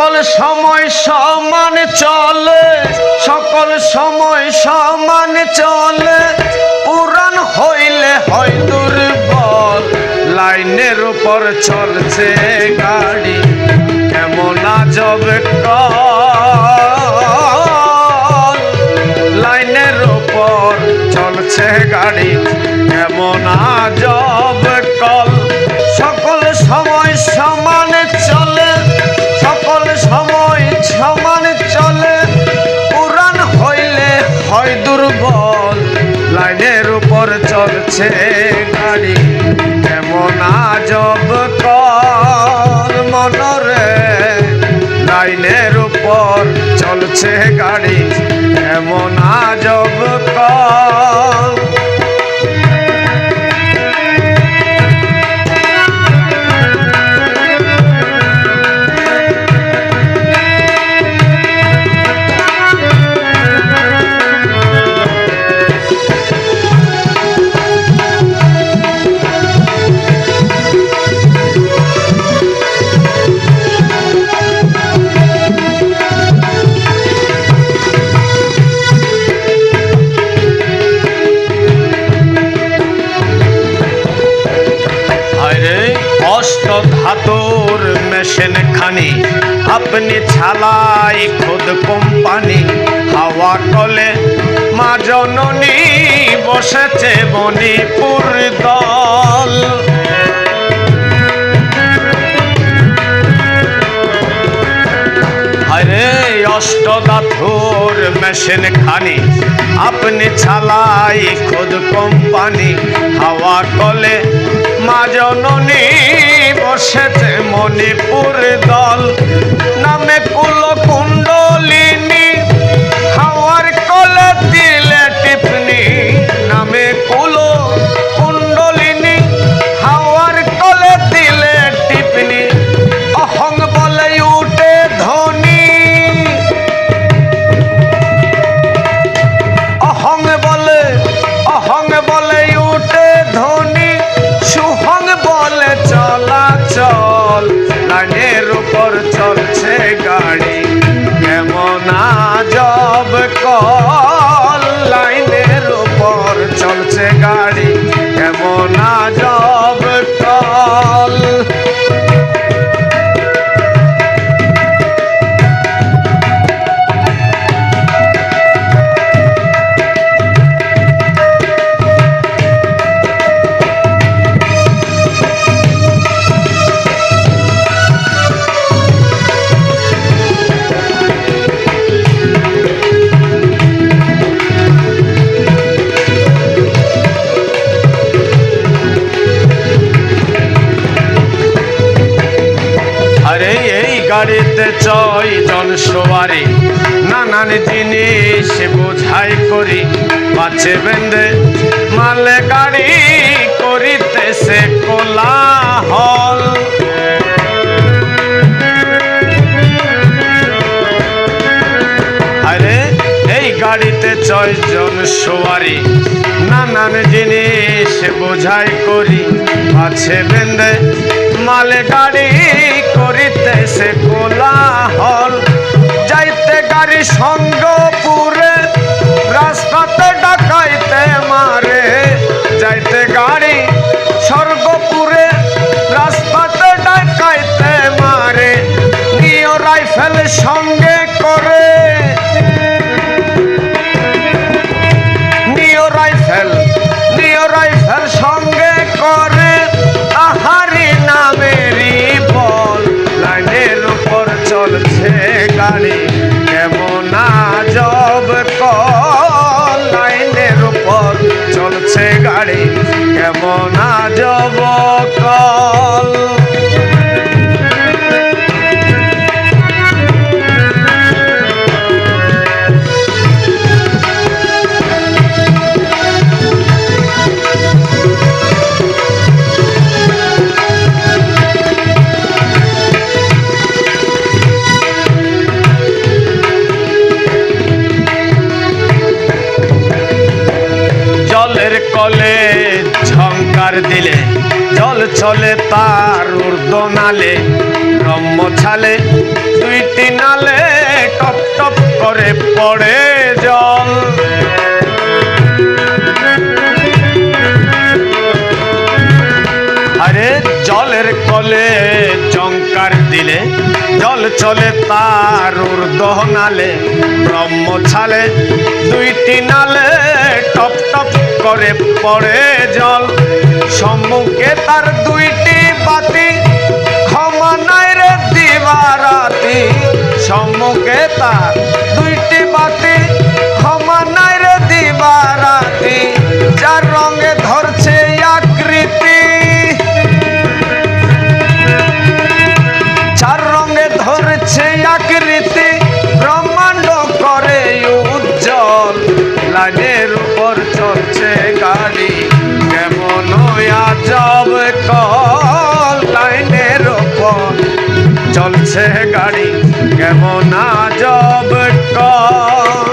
সকল সময় সমান চলে, সকল সময় সমান চলে। পুরাণ হইলে হয় দুর্বল, লাইনের উপর চলছে গাড়ি, কেমন আজব লাইনের উপর চলছে গাড়ি চলছে গাড়ি কেমন আজব কর। মনরে লাইনের উপর চলছে গাড়ি ধাতুর মেশিন খানি আপনি ছালাই খুদ কোম্পানি। হাওয়া কলে মা জননী বসেছে মণিপুর দল। আরে অষ্ট ধাতুর মেশিন খানি আপনি ছালাই খুদ কোম্পানি। হাওয়া কলে মা জননী বসেছে মণিপুর দল। নামে কুল কুণ্ডলিনী হাওয়ার কলে দিলে টিপনি। চলাচল লাইনের উপর চলছে গাড়ি। কেমন জব কল লাইনের উপর চলছে গাড়ি। কেমন আজব পাচ্ছে বেঁধে মালে গাড়ি করিতেছে কোলাহল। আরে, এই গাড়িতে ছয় জন সওয়ারি নানান জিনিস বোঝাই করি। আছে বেঁধে মালে গাড়ি করিতে করিতেছে কোলাহল। যাইতে গাড়ি সঙ্গ পুরে রাস্তাতে মারে যাইতে গাড়ি স্বর্গপুরে রাস্তাতে ডাকাইতে মারে নিয় রাইফেল সঙ্গে করে। জল। আরে জলের কলে জঙ্কার দিলে, জল চলে তার ঊর্ধ্ব নালে ব্রহ্ম ছালে দুইটি নালে টপ টপ করে পড়ে জল। সম্মুখে তার দুইটি বাতি, ক্ষমা নাই রে দিবারাতি। সম্মুখে তার দুইটি বাতি ক্ষমা নাই রে যার রঙে ধরছে আকৃতি। চার রঙে ধরছে আকৃতি, ব্রহ্মাণ্ড করে উজ্জ্বল। লাইনের উপর চলছে গাড়ি, কেমন আজব কল? লাইনের উপর চলছে গাড়ি, কেমন আজব কল?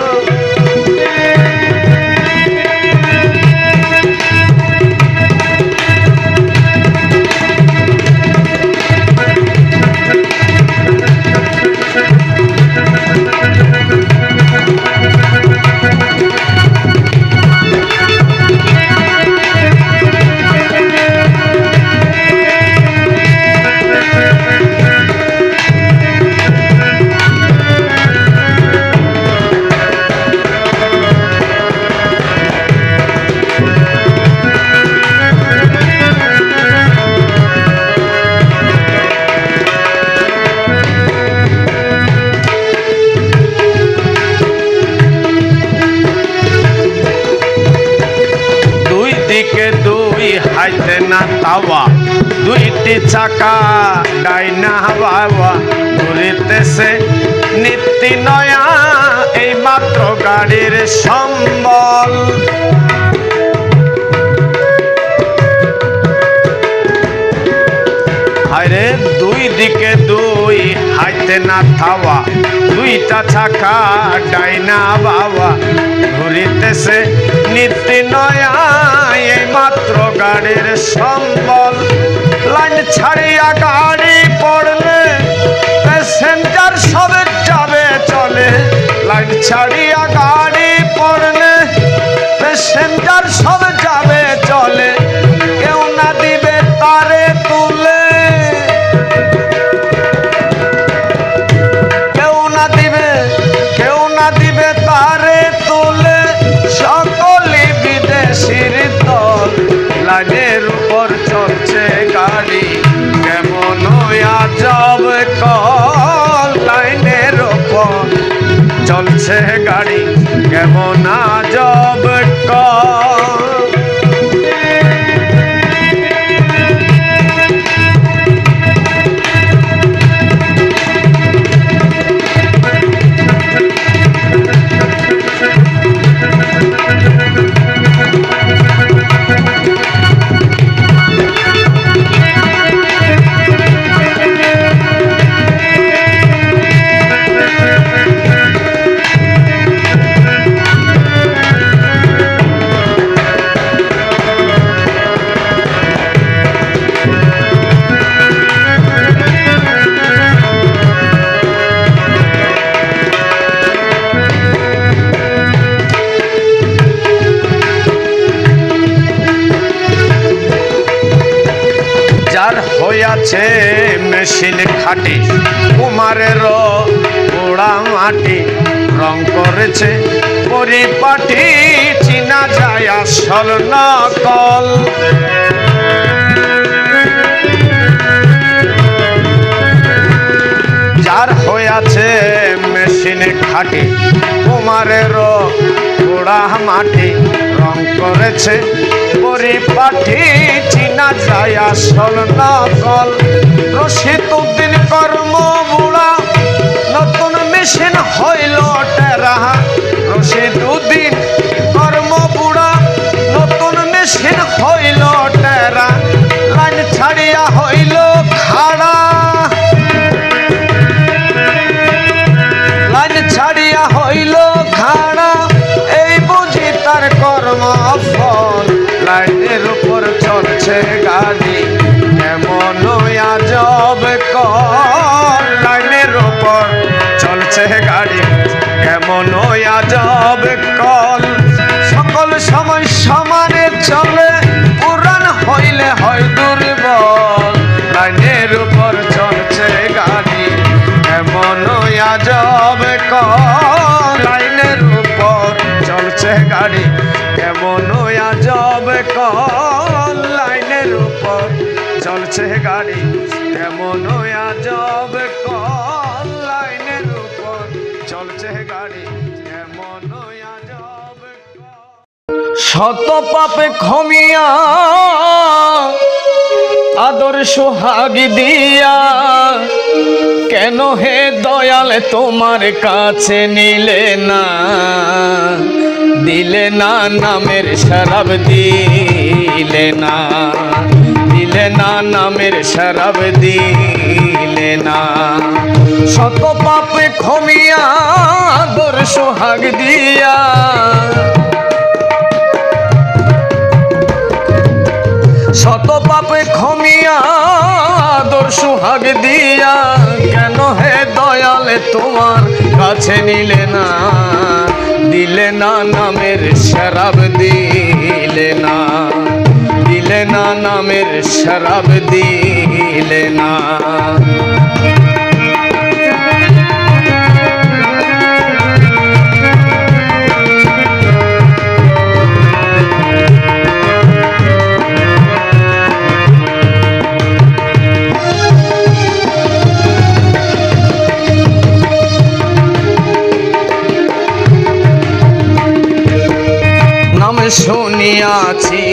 দুইটি চাকা ডাইনা বাবা ঘুরিতেছে নিত্যি নয়া, এই মাত্র গাড়ির সম্বল। হায়রে, দুই দিকে দুই হাইতে না থাওয়া, দুইটা চাকা ডাইনা বাবা ঘুরিতেছে নিত্য নয়া, এই মাত্র গাড়ির সম্বল। লাইন ছাড়িয়া গাড়ি পড়লে, প্যাসেঞ্জার সবে যাবে চলে। লাইন ছাড়িয়া গাড়ি পড়লে, প্যাসেঞ্জার সব যাবে চলে। কেউ মেশিন খাটি, কুমারের পোড়া মাটি রং করেছে। পরিপাটি চিনা যায় আসল নকল। যার হইয়াছে মেশিনে খাটি কুমারের পোড়া মাটি রং করেছে। পরিপাটি চিনা যায় আসল নকল রশিদ উদ্দিন কর্ম বুড়া নতুন মেশিন হইল টেরা। রশিদ উদ্দিন কর্ম বুড়া, নতুন মেশিন হইল আজব লাইনের উপর চলছে গাড়ি। এমন আজব লাইনের উপর চলছে গাড়ি। এমন আজব লাইনের উপর চলছে গাড়ি। এমন শত পাপে ক্ষমিয়া আদর সোহাগ দিয়া। কেন হে দয়াল তোমার কাছে নিলে না? দিলে না নামের শরাব, দিলে না। দিলে না নামের শরাব, দিলে না। শত পাপে ক্ষমিয়া আদর সোহাগ দিয়া। শত পাপে ক্ষমিয়া আদর সুহাগ দিয়া, কেন হে দয়ালে তোমার কাছে নিলে না? দিলে না নামের শরাব, দিলে না। দিলে না নামের শরাব, দিলে না। শুনিয়াছি,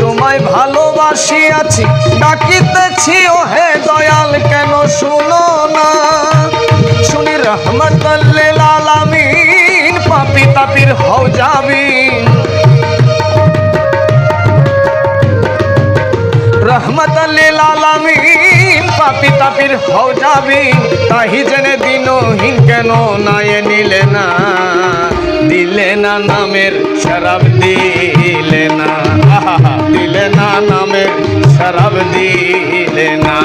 তোমায় ভালোবাসিয়াছি, ডাকিতেছি ও হে দয়াল, কেন শুনো না? শুনি রহমতুল্লিল আলামিন, পাপি তাপির হও যাবিন রহমতুল্লিল আলামিন, পাপি তাপির হও যাবিন তাহি জেনে দিনহীন কেন নায়ে নিলে না? দিলে না নামের শরাব দিলে না। দিলে না নামের শরাব দিলে না।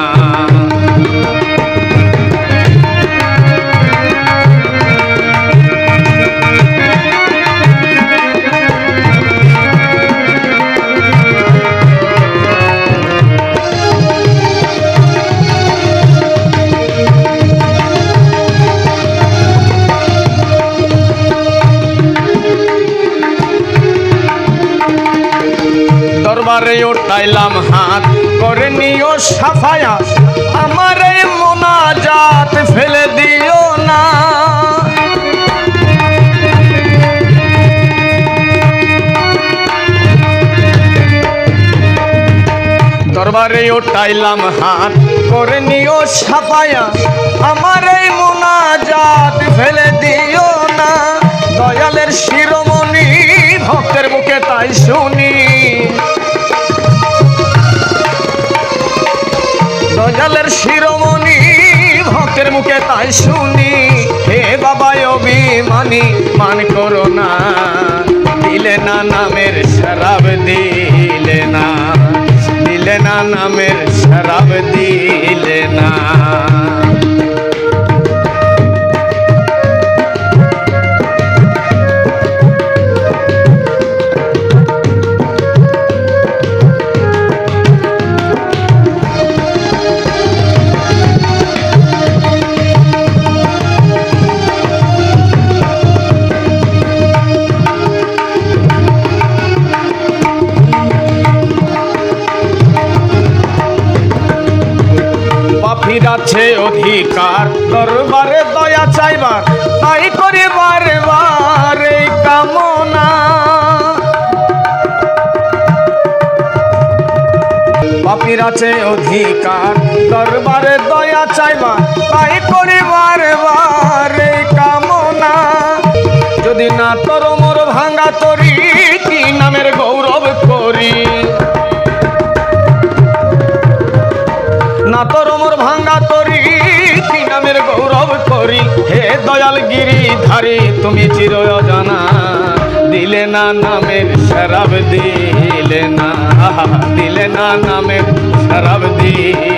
দরবারে ওটাইলাম হাত, করে নিও সাফায়া। আমার মোনাজাত ফেলে দিও না। দরবারে ওটাইলাম হাত, করে নিও সাফায়া। আমার এই মোনাজাত ফেলে দিও না। দয়ালের শিরোমণি ভক্তের মুখে তাই শুনি। তাই শুনি, হে বাবা অভিমানী, মান করো না। দিলে না নামের শরাব, দিলে না। দিলে না নামের শরাব, দিলে না। পাপির আছে অধিকার। দরবারে দয়া চাইবা, তাই করি বারে কামনা। যদি না তোর মোর ভাঙ্গা তরি, কি নামের গৌরব করি? না তোর মোর ভাঙ্গা তরি, কি নামের গৌরব করি? হে দয়াল গিরি ধারি তুমি চির জানা দিলে না নামের শরাব দিলে না দিলে না নামের শরাব দিলে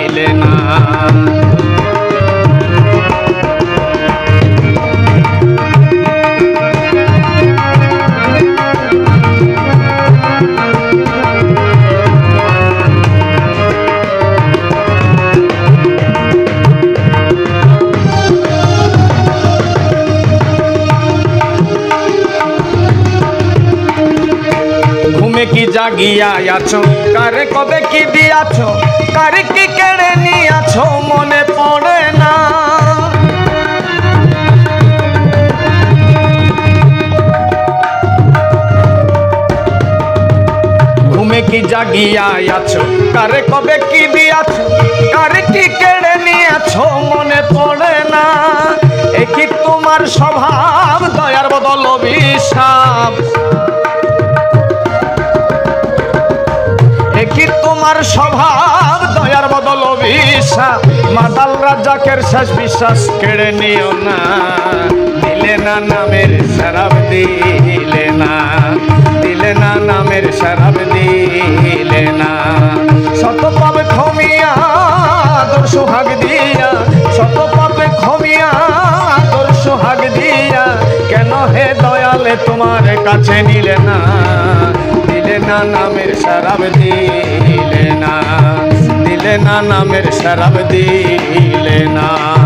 কি আছো? কারে কবে কি দিয়াছো? কারে কি কেড়ে নিয়াছো? মনে পড়ে না। ঘুমে কি জাগিয়া আছো? কারে কবে কি দিয়াছো? কারে কি কেড়ে নিয়াছো? মনে পড়ে না। এ তোমার স্বভাব? দয়ার বদল অভিশাপ। কি তোমার স্বভাব, দয়ার বদল অভিশাপ। মাতাল রাজাকের শেষ বিশ্বাস কেড়ে নিও না। দিলে না নামের শরাব দিলে না। দিলে না নামের শরাব দিলে না। শত পাবে ক্ষমিয়া তোর সোহাগ দিয়া। শত পাবে ক্ষমিয়া তোর সোহাগ দিয়া। কেন হে দয়ালে তোমার কাছে নিলে না? না নামের শরাব দিলে না দিলে না নামের শরাব দিলে না।